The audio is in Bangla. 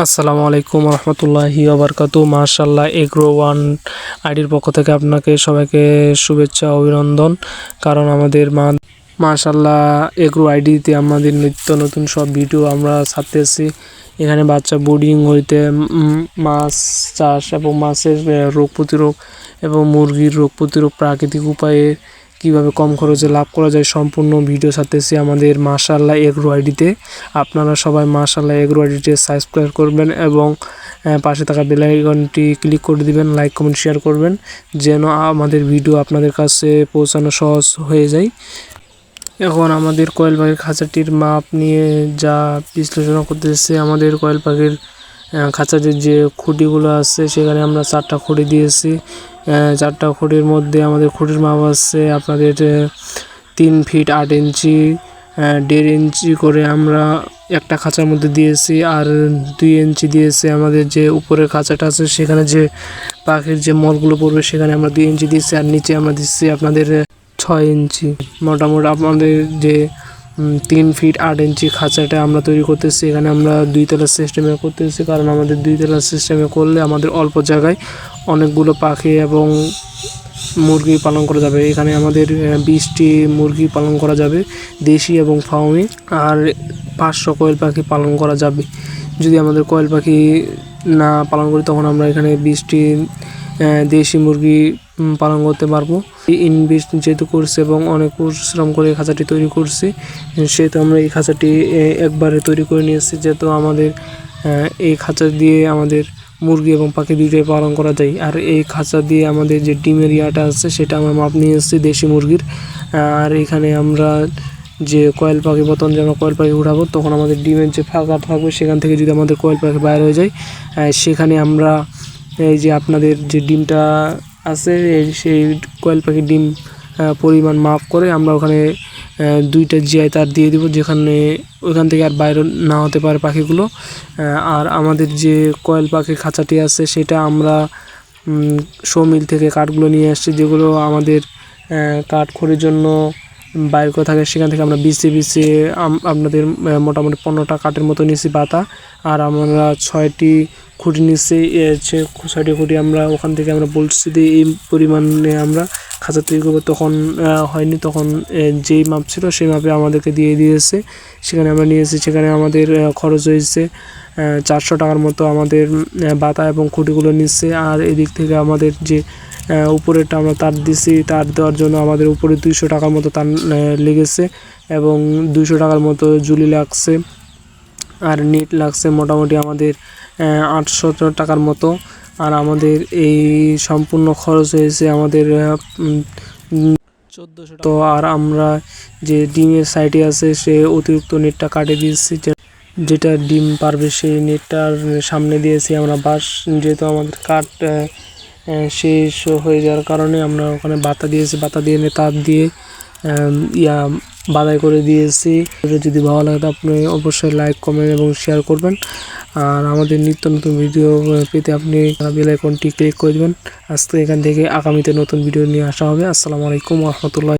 আসসালামু আলাইকুম রহমতুল্লাহি আবরকাতু মাশাল্লাহ এগ্রো ওয়ান আইডির পক্ষ থেকে আপনাকে সবাইকে শুভেচ্ছা, অভিনন্দন। কারণ আমাদের মা মাশাল্লাহ এগ্রো আইডিতে আমাদের নিত্য নতুন সব ভিডিও আমরা ছাড়তেছি। এখানে বাচ্চা বোর্ডিং হইতে মাছ চাষ এবং মাছের রোগ প্রতিরোধ এবং মুরগির রোগ প্রতিরোধ প্রাকৃতিক উপায়ে কীভাবে কম খরচে লাভ করা যায় সম্পূর্ণ ভিডিও ছাড়তেছি আমাদের মাশাল্লাহ এগ্রো আইডিতে। আপনারা সবাই মাশাল্লাহ এগ্রো আইডিতে সাবস্ক্রাইব করবেন এবং পাশে থাকা বেল আইকনটি ক্লিক করে দিবেন, লাইক, কমেন্ট, শেয়ার করবেন, যেন আমাদের ভিডিও আপনাদের কাছে পৌঁছানো সহজ হয়ে যায়। এখন আমাদের কয়েল পাখির খাঁচাটির মাপ নিয়ে যা বিশ্লেষণ করতেছে আমাদের কয়েল পাখির খাঁচাটির যে খুঁটিগুলো আছে, সেখানে আমরা চারটা খুঁটি দিয়েছি। চারটা খুঁটির মধ্যে আমাদের খুঁটির মাপ আছে আপনাদের তিন ফিট আট ইঞ্চি দেড় ইঞ্চি করে আমরা একটা খাঁচার মধ্যে দিয়েছি আর দুই ইঞ্চি দিয়েছি আমাদের যে উপরের খাঁচাটা আছে, সেখানে যে পাখির যে মলগুলো পড়বে, সেখানে আমরা দুই ইঞ্চি দিচ্ছি আর নিচে আমরা দিচ্ছি আপনাদের ছয় ইঞ্চি। মোটামুটি আপনাদের যে তিন ফিট আট ইঞ্চি খাঁচাটা আমরা তৈরি করতেছি। এখানে আমরা দুই তলার সিস্টেমে করতেছি, কারণ আমাদের দুই তলার সিস্টেমে করলে আমাদের অল্প জায়গায় অনেকগুলো পাখি এবং মুরগি পালন করা যাবে। এখানে আমাদের বিশটি মুরগি পালন করা যাবে, দেশি এবং ফার্মি আর পাঁচশো কোয়েল পাখি পালন করা যাবে। যদি আমাদের কোয়েল পাখি না পালন করি, তখন আমরা এখানে বিশটি দেশি মুরগি পালন করতে পারব। ইনভেস্ট যেহেতু করছে এবং অনেক পরিশ্রম করে এই খাঁচাটি তৈরি করছি, সেহেতু আমরা এই খাঁচাটি একবারে তৈরি করে নিয়েছি যেহেতু আমাদের এই খাঁচা দিয়ে আমাদের মুরগি এবং পাখি দুটোই পালন করা যায়। আর এই খাঁচা দিয়ে আমাদের যে ডিমের ইয়াটা আছে, সেটা আমরা মাপ নিয়ে এসেছি দেশি মুরগির। আর এখানে আমরা যে কয়েল পাখি, বর্তমান যে আমরা কয়েল পাখি উঠাবো, তখন আমাদের ডিমের যে ফাঁকা থাকবে, সেখান থেকে যদি আমাদের কয়েল পাখি বাইরে হয়ে যায় সেখানে আমরা এই যে আপনাদের যে ডিমটা আছে সেই কয়েল পাখির ডিম পরিমাণ মাপ করে আমরা ওখানে দুইটা জিআই তার দিয়ে দিব, যেখানে ওখান থেকে আর বাইরে না হতে পারে পাখিগুলো। আর আমাদের যে কয়েল পাখির খাঁচাটি আছে, সেটা আমরা শোমিল থেকে কাঠগুলো নিয়ে আসছি, যেগুলো আমাদের কাঠ খড়ির জন্য বাইর করে থাকে, সেখান থেকে আমরা বিছে বিছে আপনাদের মোটামুটি পনেরোটা কাঠের মতো নিয়েছি বাতা, আর আমরা ছয়টি খুঁটি নিয়েছি ছয়টি খুঁটি আমরা ওখান থেকে আমরা বলছি যে এই পরিমাণে আমরা খাঁচা তৈরি করব তখন হয়নি, তখন যেই মাপ ছিল সেই মাপে আমাদেরকে দিয়ে দিয়েছে। সেখানে আমরা নিয়েছি, সেখানে আমাদের খরচ হয়েছে চারশো টাকার মতো আমাদের বাতা এবং খুঁটিগুলো নিচ্ছে। আর এদিক থেকে আমাদের যে উপরেরটা আমরা তার দিছি, তার দেওয়ার জন্য আমাদের উপরে দুইশো টাকার মতো তার লেগেছে এবং দুইশো টাকার মতো জুলি লাগছে। আর নেট লাগছে মোটামুটি আমাদের আটশো টাকার মতো। আর আমাদের এই সম্পূর্ণ খরচ হয়েছে আমাদের চোদ্দোশো তো আর আমরা যে ডিমের সাইডে আছে, সে অতিরিক্ত নেটটা কাটে দিয়েছি যেটা ডিম পারবে সেই নেটটার সামনে দিয়েছি আমরা। বাঁশ যেহেতু আমাদের কাঠ শেষ হয়ে যাওয়ার কারণে আমরা ওখানে বাতা দিয়েছি, বাতা দিয়ে তার দিয়ে ইয়া, বাদাই করে দিয়েছি। যদি ভালো লাগে আপনি অবশ্যই লাইক কমেন্ট এবং শেয়ার করবেন। আর আমাদের নিত্য নতুন ভিডিও পেতে আপনি বেল আইকনটি ক্লিক করে দেবেন। আজকে এখান থেকে আগামীতে নতুন ভিডিও নিয়ে আসা হবে। আসসালামু আলাইকুম রহমতুল্লাহ।